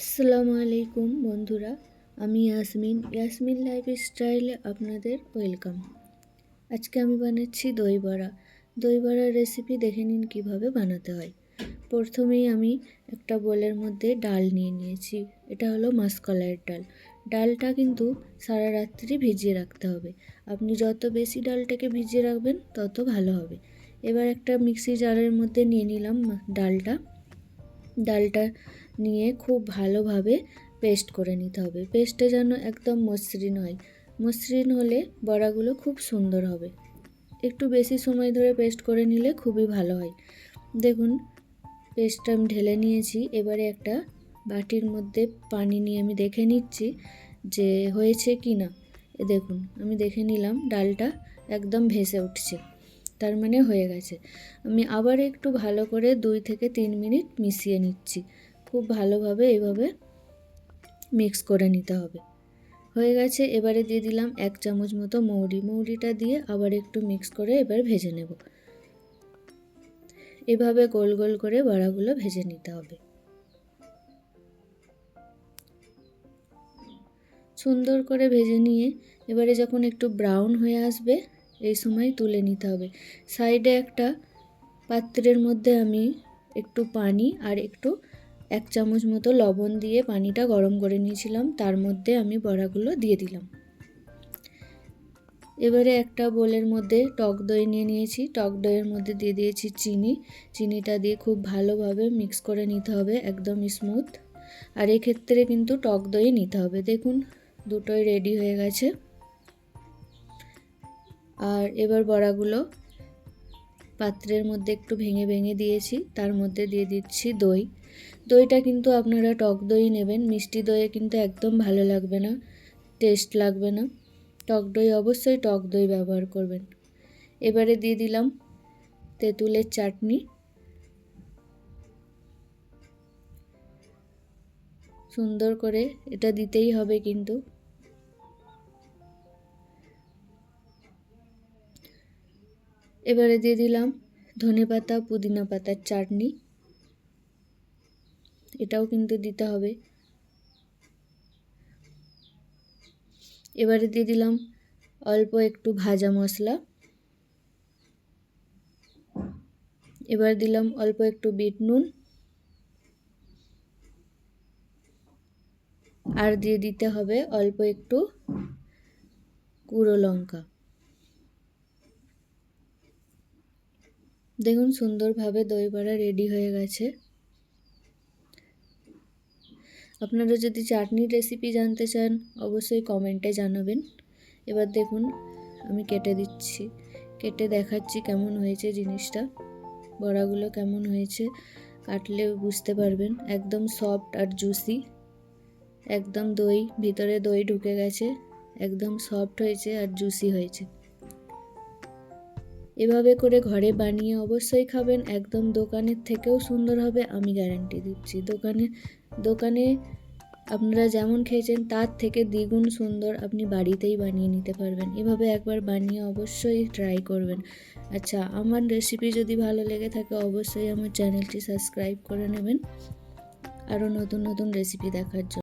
আসসালামু আলাইকুম বন্ধুরা, আমি ইয়াসমিন। ইয়াসমিন লাইফ স্টাইলে আপনাদের ওয়েলকাম। আজকে আমি বানাচ্ছি দই বড়া দই বড়ার রেসিপি দেখে নিন কীভাবে বানাতে হয়। প্রথমেই আমি একটা বোলের মধ্যে ডাল নিয়ে নিয়েছি। এটা হলো মাসকলাইয়ের ডাল। ডালটা কিন্তু সারা রাত্রি ভিজিয়ে রাখতে হবে। আপনি যত বেশি ডালটাকে ভিজিয়ে রাখবেন, তত ভালো হবে। এবার একটা মিক্সি জারের মধ্যে নিয়ে নিলাম ডালটা। ডালটা নিয়ে খুব ভালোভাবে পেস্ট করে নিতে হবে। পেস্টটা যেন একদম মসৃণ হয়। মসৃণ হলে বড়াগুলো খুব সুন্দর হবে। একটু বেশি সময় ধরে পেস্ট করে নিলে খুবই ভালো হয়। দেখুন, পেস্টটা আমি ঢেলে নিয়েছি। এবারে একটা বাটির মধ্যে পানি নিয়ে আমি দেখে নিচ্ছি যে হয়েছে কি না। দেখুন, আমি দেখে নিলাম ডালটা একদম ভেসে উঠছে। তার মানে হয়ে গেছে। আমি আবার একটু ভালো করে দুই থেকে তিন মিনিট মিশিয়ে নিচ্ছি। খুব ভালোভাবে এইভাবে মিক্স করে নিতে হবে। হয়ে গেছে, এবারে দিয়ে দিলাম এক চামচ মতো মৌরি। মৌরিটা দিয়ে আবার একটু মিক্স করে এবার ভেজে নেব। এভাবে গোল গোল করে বড়াগুলো ভেজে নিতে হবে। সুন্দর করে ভেজে নিয়ে এবারে যখন একটু ব্রাউন হয়ে আসবে এই সময় তুলে নিতে হবে। সাইডে একটা পাত্রের মধ্যে আমি একটু পানি আর একটু এক চামচ মতো লবণ দিয়ে পানিটা গরম করে নিয়েছিলাম। তার মধ্যে আমি বড়াগুলো দিয়ে দিলাম। এবারে একটা বোলের মধ্যে টক দই নিয়ে নিয়েছি। টক দইয়ের মধ্যে দিয়ে দিয়েছি চিনি। চিনিটা দিয়ে খুব ভালোভাবে মিক্স করে নিতে হবে, একদম স্মুথ। আর এক্ষেত্রে কিন্তু টক দই নিতে হবে। দেখুন, দুটোই রেডি হয়ে গেছে। আর এবার বড়াগুলো পাত্রের মধ্যে একটু ভেঙে ভেঙে দিয়েছি, তার মধ্যে দিয়ে দিচ্ছি দই। দইটা কিন্তু আপনারা টক দই নেবেন, মিষ্টি দইয়ে কিন্তু একদম ভালো লাগবে না, টেস্ট লাগবে না। টক দই অবশ্যই টক দই ব্যবহার করবেন। এবারে দিয়ে দিলাম তেঁতুলের চাটনি। সুন্দর করে এটা দিতেই হবে কিন্তু। এবারে দিয়ে দিলাম ধনে পাতা, পুদিনা পাতার চাটনি। এটাও কিন্তু দিতে হবে। এবারে দিয়ে দিলাম অল্প একটু ভাজা মশলা। এবার দিলাম অল্প একটু বিট নুন। আর দিয়ে দিতে হবে অল্প একটু কুড়ো লঙ্কা। দেখুন, সুন্দরভাবে দই বড়া রেডি হয়ে গেছে। আপনারা যদি চাটনির রেসিপি জানতে চান, অবশ্যই কমেন্টে জানাবেন। এবার দেখুন, আমি কেটে দিচ্ছি। কেটে দেখাচ্ছি কেমন হয়েছে জিনিসটা। বড়াগুলো কেমন হয়েছে কাটলে বুঝতে পারবেন। একদম সফট আর জুসি একদম দই, ভিতরে দই ঢুকে গেছে। একদম সফট হয়েছে আর জুসি হয়েছে। এভাবে করে ঘরে বানিয়ে অবশ্যই খাবেন। একদম দোকানের থেকেও সুন্দর হবে, আমি গ্যারান্টি দিচ্ছি। দোকানে দোকানে আপনারা যেমন খেয়েছেন, তার থেকে দ্বিগুণ সুন্দর আপনি বাড়িতেই বানিয়ে নিতে পারবেন। এভাবে একবার বানিয়ে অবশ্যই ট্রাই করবেন। আচ্ছা আমার রেসিপি যদি ভালো লেগে থাকে, অবশ্যই আমার চ্যানেলটি সাবস্ক্রাইব করে নেবেন। আরও নতুন নতুন রেসিপি দেখার জন্য।